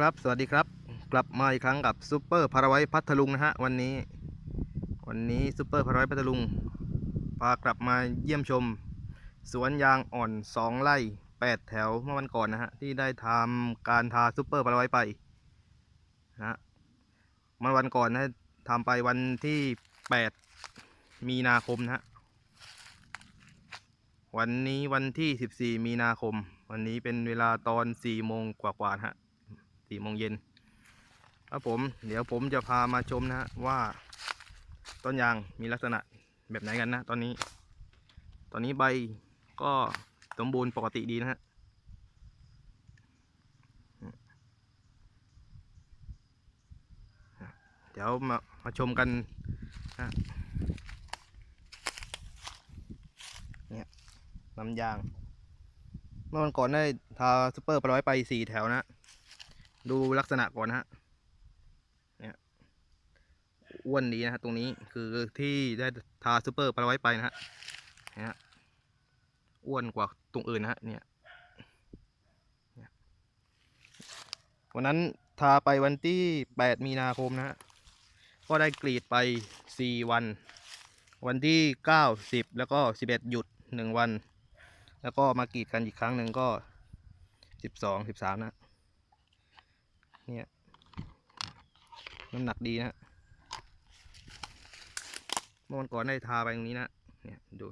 ครับ สวัสดีครับ กลับมาอีกครั้งกับซูเปอร์พาราไวพัทลุงนะฮะวันนี้ วันนี้ซูเปอร์พาราไวพัทลุงพากลับมาเยี่ยมชม สวนยางอ่อน 2 ไร่ 8 แถวเมื่อวันก่อนนะฮะที่ได้ทำการทาซูเปอร์พาราไวไปนะฮะเมื่อวันก่อนนะทำไปวันที่ 8 มีนาคมนะฮะวันนี้วันที่ 14 มีนาคม วันนี้เป็นเวลาตอน 4 โมงกว่าๆนะฮะ 4โมงเย็นครับผม เดี๋ยวผมจะพามาชมนะฮะว่าต้นยางมีลักษณะแบบไหนกันนะ ตอนนี้ ตอนนี้ใบก็สมบูรณ์ปกติดีนะฮะเดี๋ยวมามาชมกันนะเนี่ยน้ำยาง เมื่อวันก่อนได้ทาซูเปอร์ปร้อยไปสี่แถวนะ ดูลักษณะก่อนนะฮะเนี่ยอ้วนดีนะฮะตรงนี้คือที่ได้ทาซูเปอร์ปร้ไปนะฮะเนี่ยอ้วนกว่าตรงอื่นนะฮะเนี่ยเนี่ยวันนั้นทาไปวันที่แปดมีนาคมนะฮะก็ได้กรีดไปสี่วัน วันที่เก้าสิบแล้วก็สิบเอ็ดหยุดหนึ่งวัน แล้วก็มากรีดกันอีกครั้งหนึ่งก็สิบสองสิบสามนะ เนี่ยน้ำหนักดีนะเมื่อวันก่อนได้ทาไปตรงนี้นะเนี่ยดู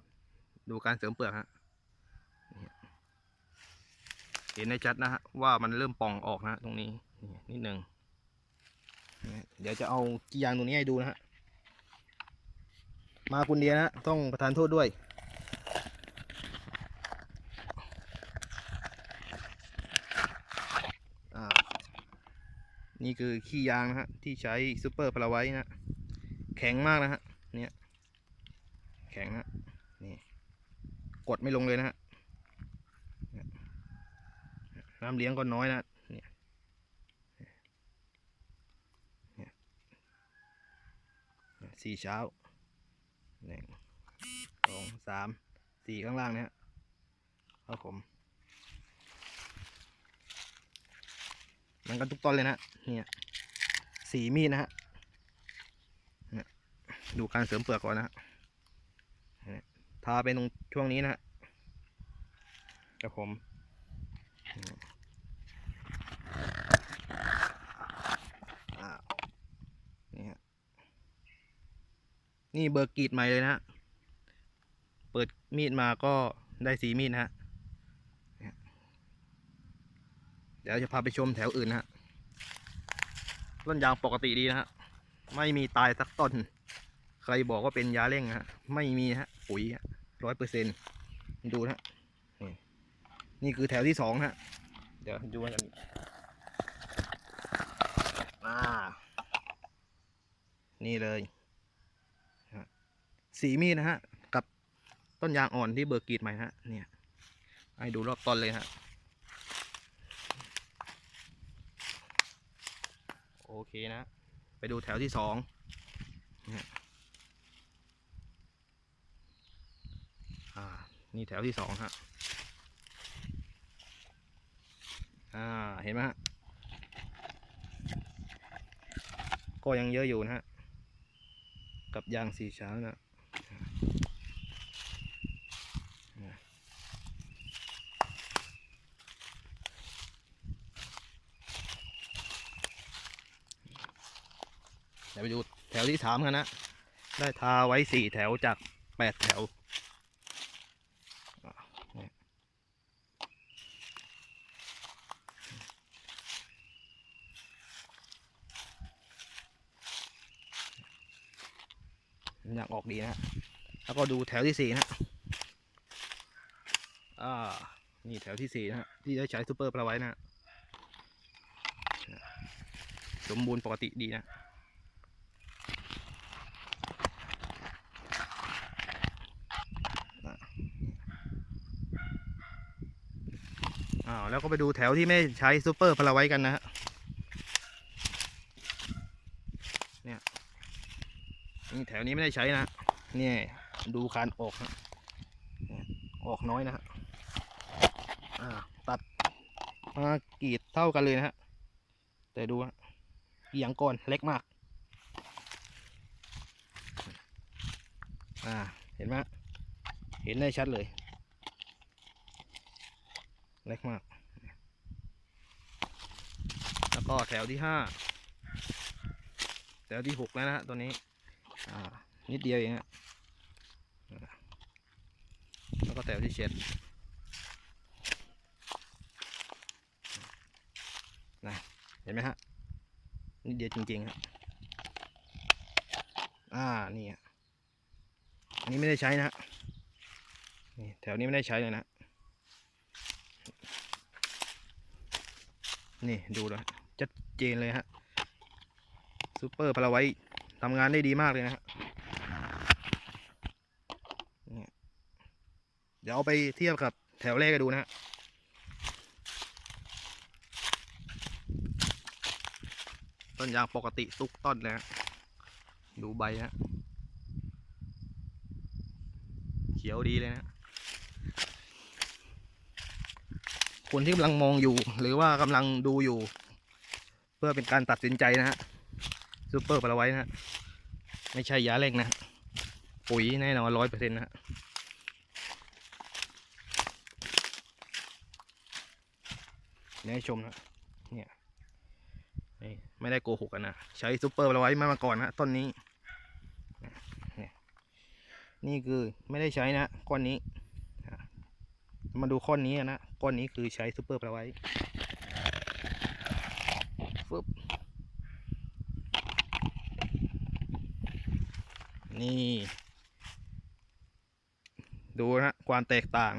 ดูการเสริมเปลือกฮะเห็นได้ชัดนะฮะว่ามันเริ่มป่องออกนะตรงนี้นี่นิดหนึ่งเดี๋ยวจะเอากียางตรงนี้ให้ดูนะฮะมาคุณเดียนะต้องประทานโทษด้วย นี่คือขี้ยางนะฮะที่ใช้ซูเปอร์พลาไว้นะแข็งมากนะฮะเนี่ยแข็งนะนี่กดไม่ลงเลยนะฮะน้ำเลี้ยงก็น้อยนะเนี่ยเนี่ยสี่เช้าหนึ่งสองสามสี่ข้างล่างเนี่ยครับผมมันกันทุกต้นเลยนะ เนี่ยสีมีดนะฮะเนี่ยดูการเสริมเปลือกก่อนนะฮะเนี่ยทาไปตรงช่วงนี้นะฮะกับผมเนี่ยอ่านี่ฮะนี่เบอร์กรีดใหม่เลยนะฮะ เปิดมีดมาก็ได้สีมีดนะฮะ เดี๋ยวจะพาไปชมแถวอื่นนะฮะ ต้นยางปกติดีนะฮะ ไม่มีตายสักต้น ใครบอกว่าเป็นยาเร่งฮะ ไม่มีฮะ ปุ๋ยร้อยเปอร์เซ็นต์ดูนะฮะนี่คือแถวที่สองฮะ เดี๋ยวดูกันอ่า นี่เลย สีมีดนะฮะ กับต้นยางอ่อนที่เบอร์กรีดใหม่นะฮะ เนี่ย ให้ดูรอบต้นเลยฮะ โอ เคนะ ไปดูแถวที่สองนี่ยอ่า นี่แถวที่สองฮะ อ่า เห็นไหมฮะ ก็ยังเยอะอยู่นะฮะ กับยางสีเช้านะ เดี๋ยวไปดูแถวที่สามกันนะ ได้ทาไว้สี่แถวจากแปดแถวอยากออกดีนะ แล้วก็ดูแถวที่สี่นะอ่า นี่แถวที่สี่นะที่ได้ใช้ซูเปอร์ปลาไว้นะ สมบูรณ์ปกติดีนะ อ้าวแล้วก็ไปดูแถวที่ไม่ใช้ซูเปอร์พลาไว้กันนะฮะเนี่ยนี่แถวนี้ไม่ได้ใช้นะเนี่ยดูการออกฮะออกน้อยนะฮะอ่าตัดมากรีดเท่ากันเลยนะฮะ แต่ดูฮะเอียงก่อนเล็กมาก อ่า เห็นไหมเห็นได้ชัดเลย เล็กมาก แล้วก็แถวที่ห้าแถวที่หกแล้วนะฮะตัวนี้ อ่า นิดเดียวเองฮะแล้วก็แถวที่เจ็ดนะเห็นไหมฮะนิดเดียวจริงๆฮะอ่า นี่ฮะอันนี้ไม่ได้ใช้นะฮะนี่แถวนี้ไม่ได้ใช้เลยนะ นี่ดูเลยชัดเจนเลยฮะซูเปอร์พลาไว้ทำงานได้ดีมากเลยนะฮะเดี๋ยวเอาไปเทียบกับแถวแรกกันดูนะฮะต้นยางปกติทุกต้นเลยฮะดูใบฮะเขียวดีเลยนะ คนที่กำลังมองอยู่ หรือว่ากำลังดูอยู่ เพื่อเป็นการตัดสินใจนะฮะซูเปอร์ปลาไว้นะฮะไม่ใช่ยาเร่งนะปุ๋ยแน่นอนร้อยเปอร์เซ็นต์นะฮะเดี๋ยวให้ชมนะเนี่ยไม่ได้โกหกกันนะใช้ซูเปอร์ปลาไว้มามาก่อนนะต้นนี้ นี่คือไม่ได้ใช้นะก้อนนี้ มาดูข้อนี้นะก้อนนี้คือใช้ซูเปอร์ปลาไว้ฟึบนี่ ดูนะความแตกต่าง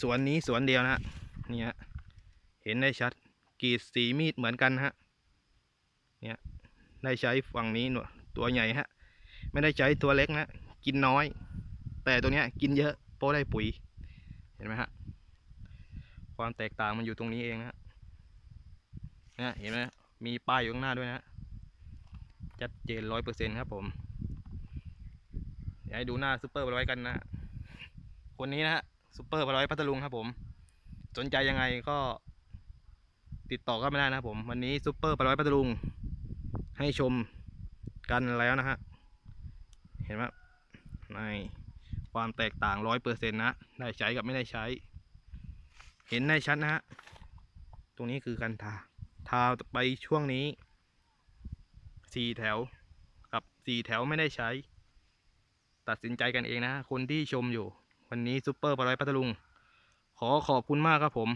สวนนี้สวนเดียวนะเนี่ยเห็นได้ชัดกรีดสีมีดเหมือนกันฮะเนี่ยได้ใช้ฝั่งนี้หนวตัวใหญ่ฮะ ไม่ได้ใช้ตัวเล็กนะ กินน้อย แต่ตัวเนี้ยกินเยอะเพราะได้ปุ๋ย เห็นไหมฮะ ความแตกต่างมันอยู่ตรงนี้เองนะฮะเนี่ยเห็นไหมมีป้ายอยู่ข้างหน้าด้วยนะชัดเจนร้อยเปอร์เซ็นครับผมเดี๋ยวให้ดูหน้าซูเปอร์บอลไว้กันนะฮะคนนี้นะฮะซูเปอร์บอลไว้พัทลุงครับผม สนใจยังไงก็ติดต่อก็ไม่ได้นะครับผม วันนี้ซูเปอร์บอลไว้พัทลุง ให้ชมกันแล้วนะฮะ เห็นไหมใน ความแตกต่างร้อยเปอร์เซ็นต์นะ ได้ใช้กับไม่ได้ใช้ เห็นได้ชัดนะฮะ ตรงนี้คือการทา ทาไปช่วงนี้สี่แถวกับสี่แถวไม่ได้ใช้ ตัดสินใจกันเองนะ คนที่ชมอยู่ วันนี้ซูเปอร์ปลาร้อยพัทลุง ขอขอบคุณมากครับผม